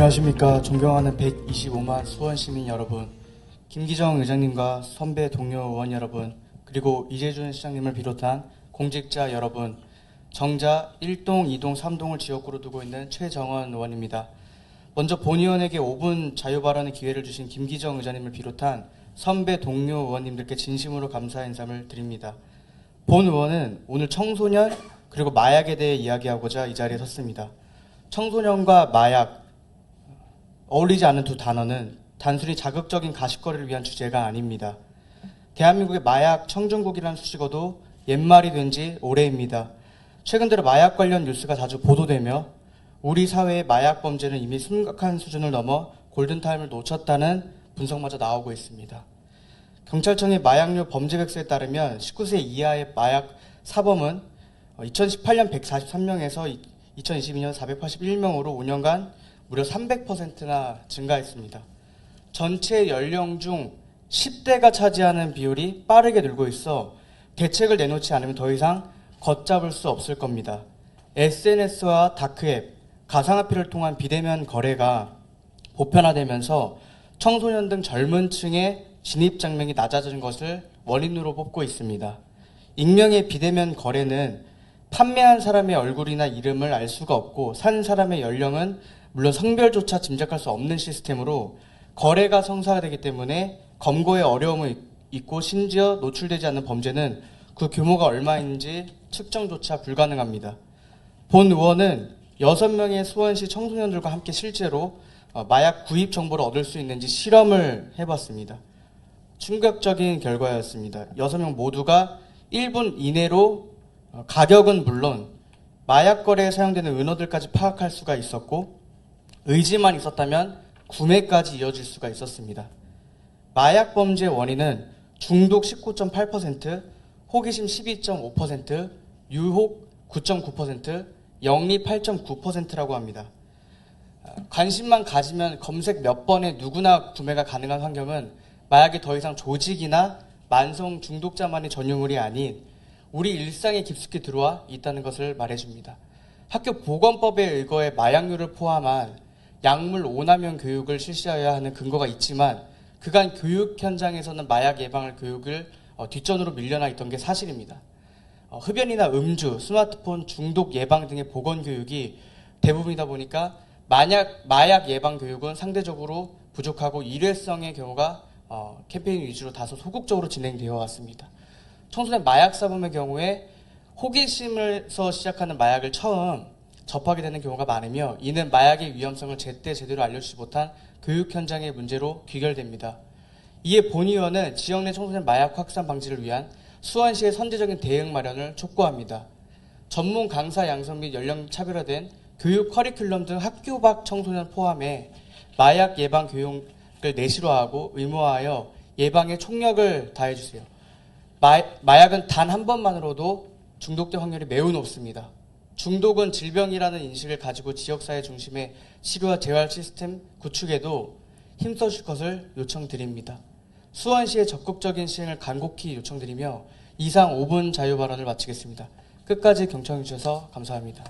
안녕하십니까. 존경하는 125만 수원 시민 여러분, 김기정 의장님과 선배 동료 의원 여러분, 그리고 이재준 시장님을 비롯한 공직자 여러분, 정자 1동, 2동, 3동을 지역구로 두고 있는 최정원 의원입니다. 먼저 본 의원에게 5분 자유 발언의 기회를 주신 김기정 의장님을 비롯한 선배 동료 의원님들께 진심으로 감사 인사를 드립니다. 본 의원은 오늘 청소년 그리고 마약에 대해 이야기하고자 이 자리에 섰습니다. 청소년과 마약 어울리지 않는 두 단어는 단순히 자극적인 가십거리를 위한 주제가 아닙니다. 대한민국의 마약 청정국이라는 수식어도 옛말이 된 지 오래입니다. 최근 들어 마약 관련 뉴스가 자주 보도되며 우리 사회의 마약 범죄는 이미 심각한 수준을 넘어 골든타임을 놓쳤다는 분석마저 나오고 있습니다. 경찰청의 마약류 범죄 백서에 따르면 19세 이하의 마약 사범은 2018년 143명에서 2022년 481명으로 5년간 무려 300%나 증가했습니다. 전체 연령 중 10대가 차지하는 비율이 빠르게 늘고 있어 대책을 내놓지 않으면 더 이상 걷잡을 수 없을 겁니다. SNS와 다크앱, 가상화폐를 통한 비대면 거래가 보편화되면서 청소년 등 젊은 층의 진입 장벽이 낮아진 것을 원인으로 뽑고 있습니다. 익명의 비대면 거래는 판매한 사람의 얼굴이나 이름을 알 수가 없고 산 사람의 연령은 물론 성별조차 짐작할 수 없는 시스템으로 거래가 성사되기 때문에 검거에 어려움이 있고 심지어 노출되지 않는 범죄는 그 규모가 얼마인지 측정조차 불가능합니다. 본 의원은 6명의 수원시 청소년들과 함께 실제로 어, 마약 구입 정보를 얻을 수 있는지 실험을 해봤습니다. 충격적인 결과였습니다. 6명 모두가 1분 이내로 어, 가격은 물론 마약 거래에 사용되는 은어들까지 파악할 수가 있었고 의지만 있었다면 구매까지 이어질 수가 있었습니다. 마약 범죄 원인은 중독 19.8%, 호기심 12.5%, 유혹 9.9%, 영리 8.9%라고 합니다. 아, 관심만 가지면 검색 몇 번에 누구나 구매가 가능한 환경은 마약이 더 이상 조직이나 만성 중독자만의 전유물이 아닌 우리 일상에 깊숙이 들어와 있다는 것을 말해줍니다. 학교 보건법에 의거해 마약류를 포함한 약물 오남용 교육을 실시하여야 하는 근거가 있지만 그간 교육 현장에서는 마약 예방을 교육을 어, 뒷전으로 밀려나 있던 게 사실입니다. 어, 흡연이나 음주, 스마트폰 중독 예방 등의 보건 교육이 대부분이다 보니까 만약 마약 예방 교육은 상대적으로 부족하고 일회성의 경우가 어, 캠페인 위주로 다소 소극적으로 진행되어 왔습니다. 청소년 마약 사범의 경우에 호기심에서 시작하는 마약을 처음 접하게 되는 경우가 많으며 이는 마약의 위험성을 제때 제대로 알려주지 못한 교육 현장의 문제로 귀결됩니다. 이에 본 의원은 지역 내 청소년 마약 확산 방지를 위한 수원시의 선제적인 대응 마련을 촉구합니다. 전문 강사 양성 및 연령 차별화된 교육 커리큘럼 등 학교 밖 청소년 포함해 마약 예방 교육을 내실화하고 의무화하여 예방에 총력을 다해주세요. 마, 마약은 단 한 번만으로도 중독될 확률이 매우 높습니다. 중독은 질병이라는 인식을 가지고 지역사회 중심의 치료와 재활 시스템 구축에도 힘써줄 것을 요청드립니다. 수원시의 적극적인 시행을 간곡히 요청드리며 이상 5분 자유 발언을 마치겠습니다. 끝까지 경청해 주셔서 감사합니다.